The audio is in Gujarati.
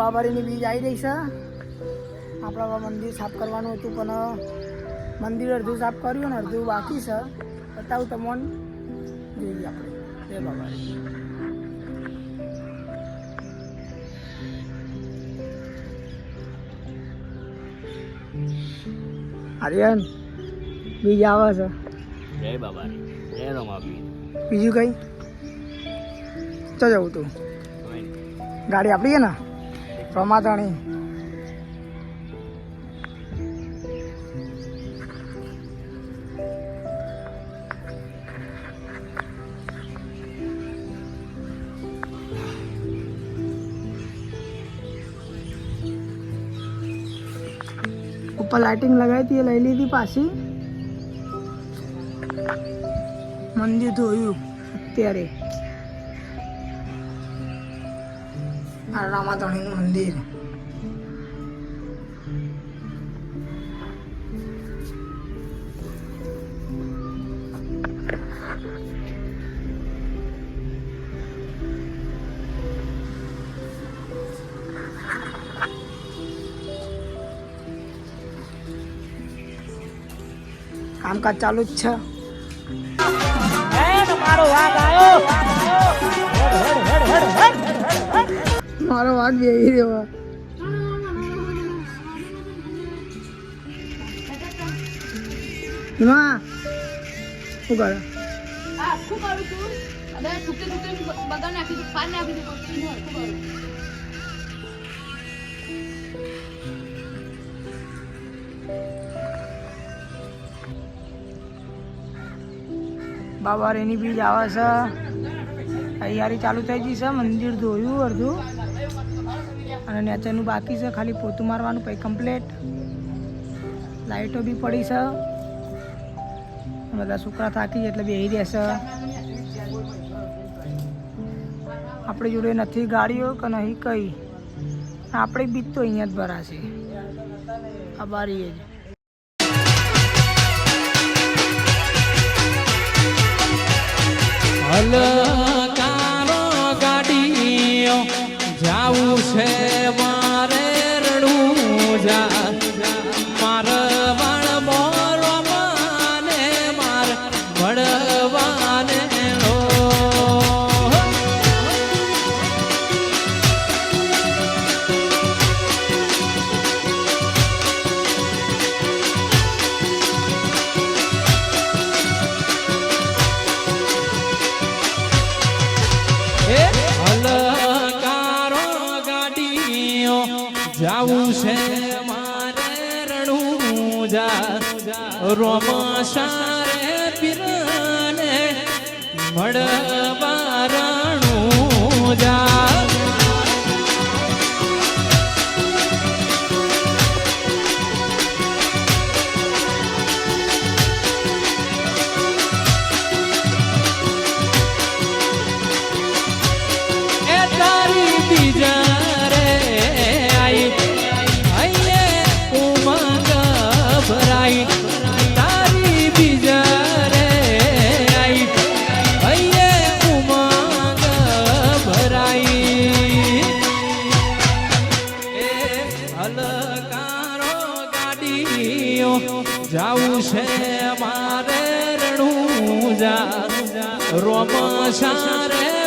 બાબારીની બીજ આવી રહી છે. આપણા મંદિર સાફ કરવાનું હતું પણ મંદિર અડધું સાફ કર્યું ને અડધું બાકી છે. બતાવું તમને. જોઈએ આપણે. જય બાબા આર્યન બીજ આવે છે. જય બાબા જય રમાબી બીજું કઈ? ચો જવું તું. ગાડી આપણી છે ને? રમાતાણી ઉપર લાઇટિંગ લગાવી હતી એ લઈ લીધી પાછી. મંદિર ધોયું અત્યારે. આ રામાધણીનું મંદિર. કામકાજ ચાલુ જ છે. મારો વાઘ બેહી રહ્યો. હિમા શું કરે? આ આખું કરું છું હવે છૂટે છૂટે બધા નાખી દઉં પાન નાખી દઉં પછી હું કરું? બાબા રેની બીજ આવે છે. તૈયારી ચાલુ થઈ ગઈ છે મંદિર ધોયું અડધું. અને નેચરનું બાકી છે, ખાલી પોતું મારવાનું, પછી કમ્પ્લેટ લાઇટો બી પડી છે. બધા છોકરા થાકી એટલે બેસી રહેશે. આપણી જોડે નથી ગાડીઓ કે નહીં કઈ. આપણે બીજ તો અહીંયા જ ભરાશે આ જ. હલકારો છે જાવું છે મારે રણું જા રોમાશારે પીરને મળવા જાવું છે મારે રણું જા રોમ સારે